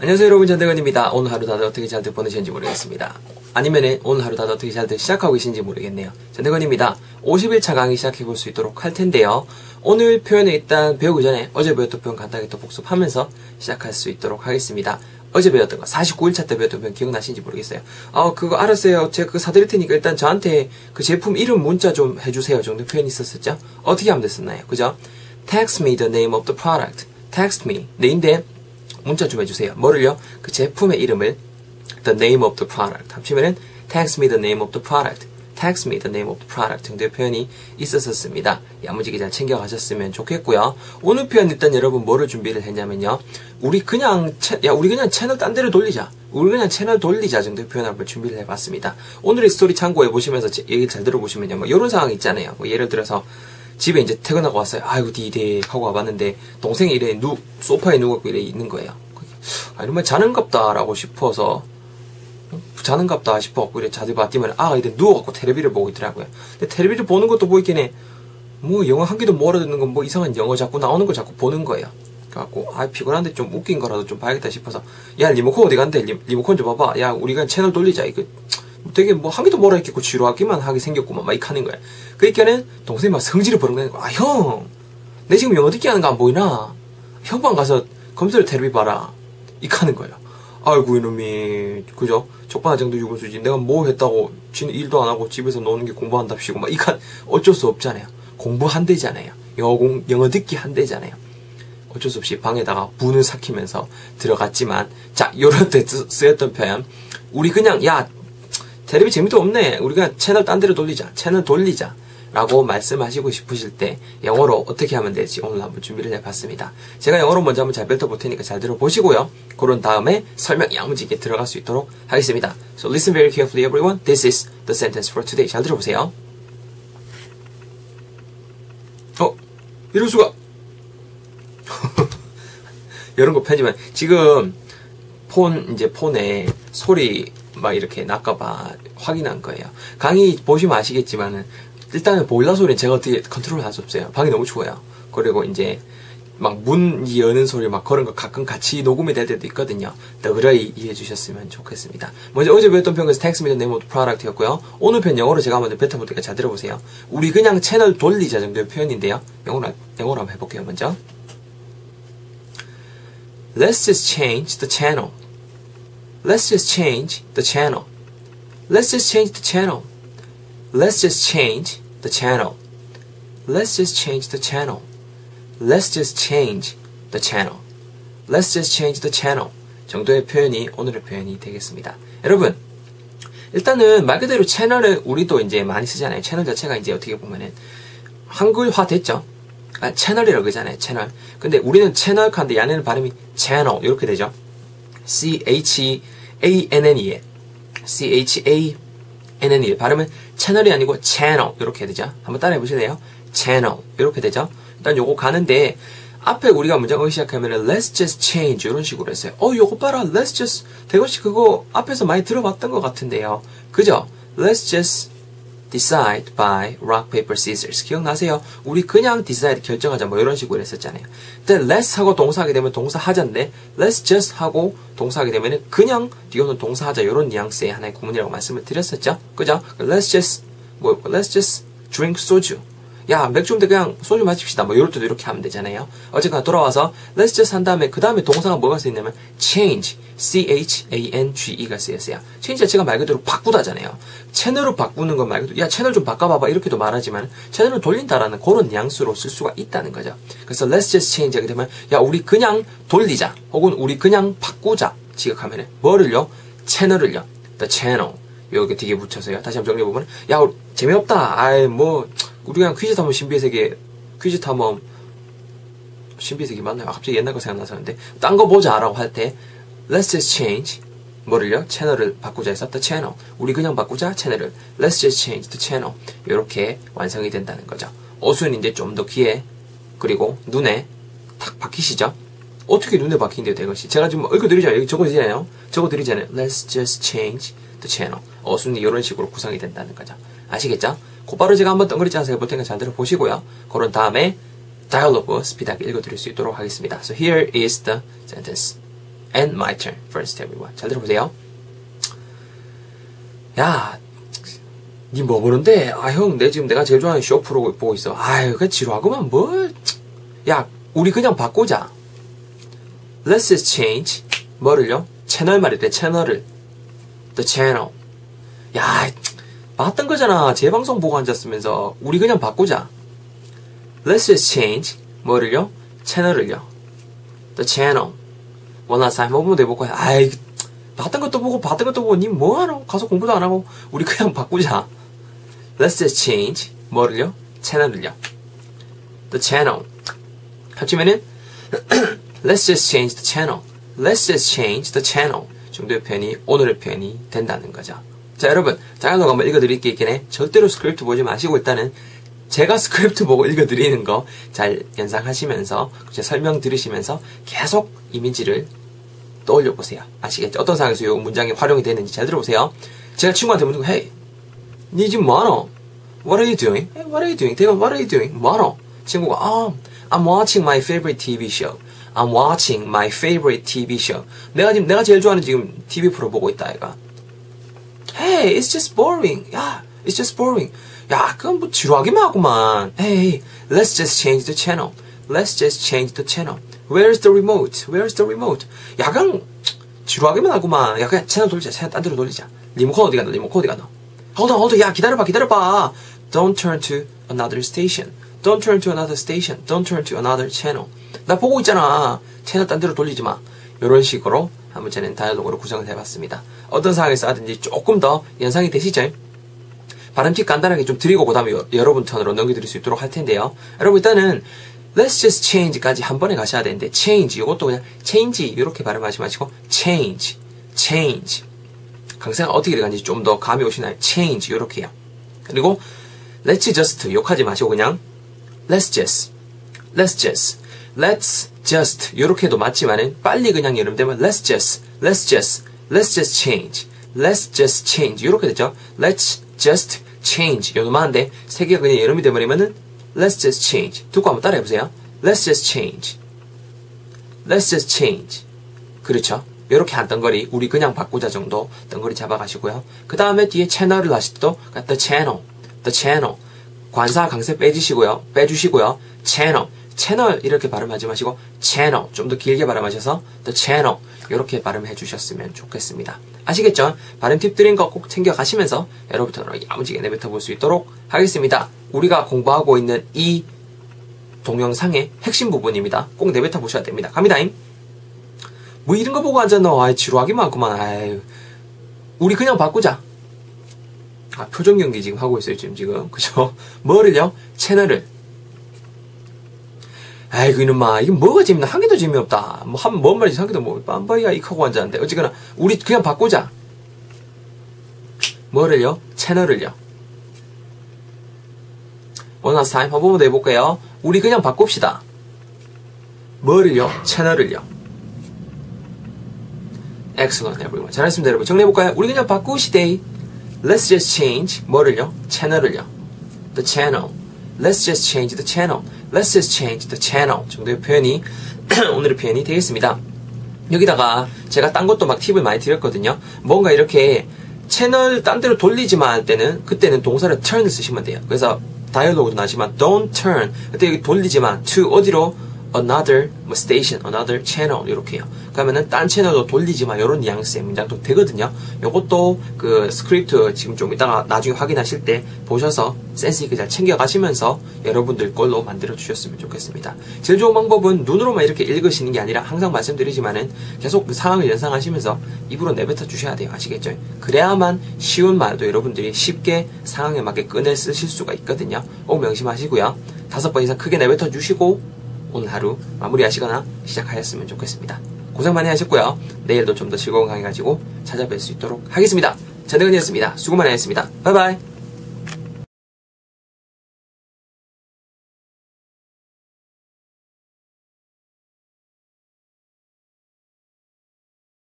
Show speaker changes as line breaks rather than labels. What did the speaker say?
안녕하세요 여러분 전대건입니다. 오늘 하루 다들 어떻게 잘들 보내셨는지 모르겠습니다. 아니면 오늘 하루 다들 어떻게 잘들 시작하고 계신지 모르겠네요. 전대건입니다. 50일차 강의 시작해볼 수 있도록 할 텐데요. 오늘 표현을 일단 배우기 전에 어제 배웠던 표현 간단하게 또 복습하면서 시작할 수 있도록 하겠습니다. 어제 배웠던 거 49일차 때 배웠던 표현 기억나시는지 모르겠어요. 아 그거 알았어요. 제가 그거 사드릴 테니까 일단 저한테 그 제품 이름 문자 좀 해주세요 정도 표현이 있었었죠. 어떻게 하면 됐었나요? 그죠? Text me the name of the product. Text me. 내인데 문자 좀 해주세요. 뭐를요? 그 제품의 이름을 the name of the product 합치면은 text me the name of the product. text me the name of the product 정도의 표현이 있었었습니다. 야무지게 잘 챙겨가셨으면 좋겠고요. 오늘 표현 일단 여러분 뭐를 준비를 했냐면요. 우리 그냥 채, 야 우리 그냥 채널 딴 데로 돌리자. 우리 그냥 채널 돌리자 정도의 표현을 한번 준비를 해봤습니다. 오늘의 스토리 참고해 보시면서 얘기 잘 들어보시면요. 뭐 이런 상황 있잖아요. 뭐 예를 들어서 집에 이제 퇴근하고 왔어요. 아이고 디데 하고 와봤는데 동생이 이래 누 소파에 누워갖고 이래 있는 거예요. 아 이러면 자는갑다라고 싶어서 자는갑다 싶어갖고 이래 자들 봤더니 아 이래 누워갖고 테레비를 보고 있더라고요. 근데 테레비를 보는 것도 보이긴 해. 뭐 영어 한 개도 못 알아듣는 건 뭐 이상한 영어 자꾸 나오는 거 자꾸 보는 거예요. 그래갖고 아 피곤한데 좀 웃긴 거라도 좀 봐야겠다 싶어서 야 리모컨 어디 간대 리, 모컨 좀 봐봐. 야 우리가 채널 돌리자 이거 되게 뭐 하기도 뭐라 했겠고 지루하기만 하게 생겼구만 막 이렇게 하는 거야. 그러니까는 동생이 막 성질을 부르는 거야. 아 형, 내 지금 영어 듣기 하는 거 안 보이나? 형방 가서 검색을 테레비 봐라. 이렇게 하는 거예요. 아이고 이놈이 그죠? 적반하 정도 유분 수지. 내가 뭐 했다고 지는 일도 안 하고 집에서 노는 게 공부한답시고 막 이칸 어쩔 수 없잖아요. 공부한대잖아요. 영어 공 영어 듣기 한대잖아요. 어쩔 수 없이 방에다가 분을 삭히면서 들어갔지만 자 요럴 때 쓰였던 표현 우리 그냥 야 테레비 재미도 없네. 우리가 채널 딴 데로 돌리자. 채널 돌리자. 라고 말씀하시고 싶으실 때 영어로 어떻게 하면 될지 오늘 한번 준비를 해봤습니다. 제가 영어로 먼저 한번 잘 뱉어볼 테니까 잘 들어보시고요. 그런 다음에 설명 야무지게 들어갈 수 있도록 하겠습니다. So listen very carefully everyone. This is the sentence for today. 잘 들어보세요. 어? 이럴 수가! 이런 거 편집은 지금 폰 이제 폰에 소리 막 이렇게 날까봐 확인한 거예요. 강의 보시면 아시겠지만은 일단은 보일러 소리는 제가 어떻게 컨트롤 할 수 없어요. 방이 너무 추워요. 그리고 이제 막문 여는 소리 막 그런 거 가끔 같이 녹음이 될 때도 있거든요. 너그러이 이해해 주셨으면 좋겠습니다. 먼저 어제 배웠던 편은 텍스 네임 오브 프로덕트였고요. 오늘 편 영어로 제가 먼저 뱉어볼 테니까 잘 들어보세요. 우리 그냥 채널 돌리자 정도의 표현인데요. 영어로, 영어로 한번 해볼게요. 먼저 Let's just change the channel. Let's just change the channel. Let's just change the channel. Let's just change the channel. Let's just change the channel. Let's just change the channel. Let's just change the channel. 정도의 표현이 오늘의 표현이 되겠습니다. 여러분, 일단은 말 그대로 채널을 우리도 이제 많이 쓰잖아요. 채널 자체가 이제 어떻게 보면은 한글화 됐죠. 아, 채널이라고 그러잖아요. 채널. 근데 우리는 채널 하는데 얘네는 발음이 channel 이렇게 되죠. C H A N N E C H A N N E 발음은 채널이 아니고 channel 이렇게 되죠. 한번 따라해 보실래요? channel 이렇게 되죠. 일단 요거 가는데 앞에 우리가 문장을 시작하면은 let's just change 이런 식으로 했어요. 어 요거 봐라 let's just 대것이 그거 앞에서 많이 들어봤던 것 같은데요. 그죠? let's just decide by rock paper scissors 기억나세요? 우리 그냥 decide 결정하자 뭐 이런 식으로 했었잖아요. 근데 let's 하고 동사하게 되면 동사 하자인데 let's just 하고 동사하게 되면은 그냥 뒤오는 동사 하자 이런 뉘앙스의 하나의 구문이라고 말씀을 드렸었죠. 그죠? let's just 뭐 let's just drink soju 야 맥주인데 그냥 소주 마십시다. 뭐 이럴 때도 이렇게 하면 되잖아요. 어쨌거나 돌아와서 let's just 한 다음에 그 다음에 동사가 뭐가 쓰이냐면 change. C-H-A-N-G-E가 쓰였어요. change 자체가 말 그대로 바꾸다잖아요. 채널을 바꾸는 건 말 그대로 야 채널 좀 바꿔봐봐. 이렇게도 말하지만 채널을 돌린다라는 그런 뉘앙스로 쓸 수가 있다는 거죠. 그래서 let's just change 하게 되면 야 우리 그냥 돌리자. 혹은 우리 그냥 바꾸자. 지각하면 은 뭐를요? 채널을요. the channel 여기 되게 붙여서요. 다시 한번 정리해보면 야 재미없다. 아이 뭐 우리 그냥 퀴즈 탐험 신비의 세계 퀴즈 탐험 신비의 세계 맞나요? 아, 갑자기 옛날 거 생각나서는데. 딴 거 보자 라고 할 때 Let's just change. 뭐를요? 채널을 바꾸자 해서 the channel. 우리 그냥 바꾸자 채널을. Let's just change the channel. 이렇게 완성이 된다는 거죠. 어수는 이제 좀더 귀에 그리고 눈에 탁 박히시죠? 어떻게 눈에 박힌대요 대것이 제가 지금 읽어 드리잖아요 여기 적어 드리잖아요 적어 드리잖아요 Let's just change the channel 어순이 이런 식으로 구성이 된다는 거죠 아시겠죠? 곧바로 제가 한번 덩그리 짜서 해볼 테니까 잘 들어보시고요. 그런 다음에 다이얼로그 스피드하게 읽어드릴 수 있도록 하겠습니다. So here is the sentence. and my turn. First everyone. 잘 들어보세요. 야, 니 뭐 보는데? 아, 형, 내 지금 내가 제일 좋아하는 쇼 프로 보고 있어. 아유, 그 지루하구만, 뭘. 야, 우리 그냥 바꾸자. Let's change. 뭐를요? 채널 말이래, 채널을. The channel. 야, 봤던 거잖아. 재방송 보고 앉았으면서. 우리 그냥 바꾸자. Let's change. 뭐를요? 채널을요. The channel. 원하사 한번 보면 돼볼거야 아이, 봤던 것도 보고 봤던 것도 보고 니 뭐하노? 가서 공부도 안 하고 우리 그냥 바꾸자. Let's change. 뭐를요? 채널을요. The channel. 합치면은 Let's just change the channel. Let's just change the channel. 정도의 표현이 오늘의 표현이 된다는 거죠. 자 여러분 자연동 한번 읽어드릴 게 있겠네. 절대로 스크립트 보지 마시고 일단은 제가 스크립트 보고 읽어드리는 거 잘 연상하시면서 제 설명 들으시면서 계속 이미지를 떠올려 보세요. 아시겠죠? 어떤 상황에서 이 문장이 활용이 되는지 잘 들어보세요. 제가 친구한테 묻는 거, Hey, 니 지금 뭐하노? What are you doing? Hey, what are you doing? 대건 What are you doing? 뭐하노? 친구가 아, I'm watching my favorite TV show. I'm watching my favorite TV show. 내가 지금 내가 제일 좋아하는 지금 TV 프로 보고 있다 얘가. Hey, it's just boring. 야, it's just boring. 야, 그건 뭐 지루하기만 하구만. Hey, let's just change the channel. Let's just change the channel. Where's the remote? Where's the remote? 야, 그냥 지루하기만 하구만. 야, 그냥 채널 돌리자. 채널 딴 데로 돌리자. 리모컨 어디 갔노? 리모컨 어디 갔노? Hold on, hold on. 야, 기다려봐, 기다려봐. Don't turn to another station. Don't turn to another station. Don't turn to another channel. 나 보고 있잖아. 채널 딴 데로 돌리지 마. 이런 식으로 한번 저는 다이얼로그로 구성을 해봤습니다. 어떤 상황에서 하든지 조금 더 연상이 되시죠? 발음 팁 간단하게 좀 드리고 그 다음에 여러분 턴으로 넘겨드릴 수 있도록 할 텐데요. 여러분 일단은 Let's just change까지 한 번에 가셔야 되는데 change 이것도 그냥 change 이렇게 발음하지 마시고 change, change 강세가 어떻게 들어가는지 좀 더 감이 오시나요? change 이렇게요. 그리고 let's just 욕하지 마시고 그냥 let's just, let's just, let's just 이렇게도 맞지만은 빨리 그냥 여름 되면 let's just, let's just, let's just change, let's just change 이렇게 되죠. let's just change 요만한데 세 개가 그냥 여름이 되버리면은 let's just change 듣고 한번 따라해 보세요. let's just change, let's just change 그렇죠. 이렇게 한 덩거리 우리 그냥 바꾸자 정도 덩거리 잡아가시고요. 그 다음에 뒤에 채널을 하실 때도 the channel, the channel 관사 강세 빼주시고요. 빼주시고요. channel 채널 이렇게 발음하지 마시고 channel 좀더 길게 발음하셔서 the 이렇게 발음해 주셨으면 좋겠습니다. 아시겠죠? 발음 팁 드린 거 꼭 챙겨 가시면서 여러분들은 야무지게 내뱉어 볼 수 있도록 하겠습니다. 우리가 공부하고 있는 이 동영상의 핵심 부분입니다. 꼭 내뱉어 보셔야 됩니다. 갑니다임. 뭐 이런 거 보고 앉았노? 아이 지루하기만 하구만. 아유. 우리 그냥 바꾸자. 아, 표정 연기 지금 하고 있어요, 지금, 지금. 그죠? 뭐를요? 채널을. 아이고, 이놈아, 이거 뭐가 재밌나? 한 개도 재미없다. 뭐, 한, 뭔 말이지? 한 개도 뭐, 빰바이야, 이하고 앉았는데. 어쨌거나, 우리 그냥 바꾸자. 뭐를요? 채널을요. 원하스 타임 한 번만 더 해볼게요. 우리 그냥 바꿉시다. 뭐를요? 채널을요. Excellent, everyone. 잘했습니다, 여러분. 정리해볼까요? 우리 그냥 바꾸시대. Let's just change. 뭐를요? 채널을요. The channel. Let's just change the channel. Let's just change the channel. 정도의 표현이, 오늘의 표현이 되겠습니다. 여기다가 제가 딴 것도 막 팁을 많이 드렸거든요. 뭔가 이렇게 채널 딴 데로 돌리지만 할 때는, 그때는 동사를 turn을 쓰시면 돼요. 그래서 다이얼로그도 나지만 don't turn. 그때 여기 돌리지만 to 어디로? Another 뭐 station, another channel 이렇게 요. 그러면은 딴 채널도 돌리지만 이런 뉘앙스의 문장도 되거든요. 요것도 그 스크립트 지금 좀 이따가 나중에 확인하실 때 보셔서 센스 있게 잘 챙겨 가시면서 여러분들 걸로 만들어 주셨으면 좋겠습니다. 제일 좋은 방법은 눈으로만 이렇게 읽으시는 게 아니라 항상 말씀드리지만은 계속 그 상황을 연상하시면서 입으로 내뱉어 주셔야 돼요. 아시겠죠? 그래야만 쉬운 말도 여러분들이 쉽게 상황에 맞게 꺼내 쓰실 수가 있거든요. 꼭 명심하시고요. 다섯 번 이상 크게 내뱉어 주시고 오늘 하루 마무리하시거나 시작하였으면 좋겠습니다. 고생 많이 하셨고요. 내일도 좀 더 즐거운 강의 가지고 찾아뵐 수 있도록 하겠습니다. 전대건이었습니다. 수고 많이 하셨습니다. 바이바이.